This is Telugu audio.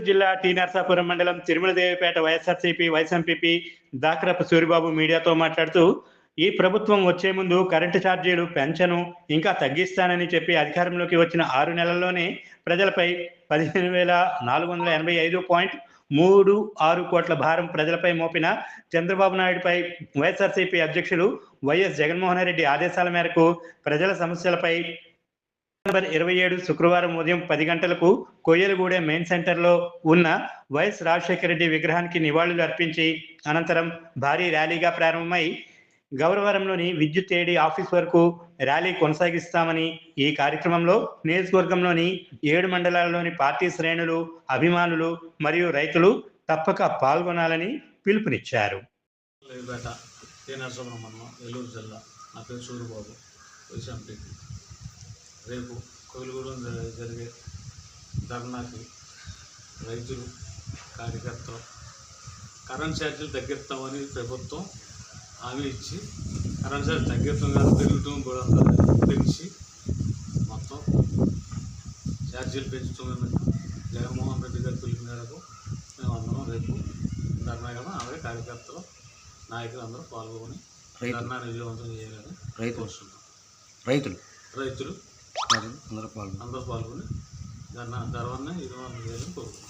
ఏలూరు జిల్లా టీ నరసాపురం మండలం Tirumaladevipeta YSRCP vice MPP Dakarapu Suribabu మీడియాతో మాట్లాడుతూ ఈ ప్రభుత్వం వచ్చే ముందు కరెంటు ఛార్జీలు పెంచను ఇంకా తగ్గిస్తానని చెప్పి అధికారంలోకి వచ్చిన ఆరు నెలల్లోనే ప్రజలపై పదిహేను వేల నాలుగు వందల ఎనభై ఐదు పాయింట్ మూడు ఆరు కోట్ల భారం ప్రజలపై మోపిన చంద్రబాబు నాయుడుపై వైఎస్ఆర్సీపీ అధ్యక్షులు వైఎస్ జగన్మోహన్ రెడ్డి ఆదేశాల మేరకు ప్రజల సమస్యలపై నవంబర్ ఇరవై ఏడు శుక్రవారం ఉదయం పది గంటలకు కొయ్యలగూడెం మెయిన్ సెంటర్లో ఉన్న వైఎస్ రాజశేఖర రెడ్డి విగ్రహానికి నివాళులు అర్పించి అనంతరం భారీ ర్యాలీగా ప్రారంభమై గౌరవరంలోని విద్యుత్ ఏడి ఆఫీస్ వరకు ర్యాలీ కొనసాగిస్తామని ఈ కార్యక్రమంలో నియోజకవర్గంలోని ఏడు మండలాల్లోని పార్టీ శ్రేణులు అభిమానులు మరియు రైతులు తప్పక పాల్గొనాలని పిలుపునిచ్చారు. నా పేరు సూర్యబాబు రేపు కోయిలగూడెం జరిగే ధర్నాకి రైతులు కార్యకర్తలు కరెంట్ ఛార్జీలు తగ్గిస్తామని ప్రభుత్వం హామీ ఇచ్చి కరెంట్ ఛార్జ్ తగ్గిస్తాం కాదు పెరుగుతాం కూడా పెంచి మొత్తం ఛార్జీలు పెంచుతామని జగన్మోహన్ రెడ్డి గారి పిలుపు మేరకు మేము అందరం రేపు ధర్నా కదా అలాగే కార్యకర్తలు నాయకులు అందరూ పాల్గొని ధర్నా విజయవంతం చేయాలని కోరుతున్నాం రైతులు. రైతులు. అందరూ పాల్గొని అందరూ పాల్గొని దాని తర్వాత ఇరవై వేలు కోరుకుంటున్నాం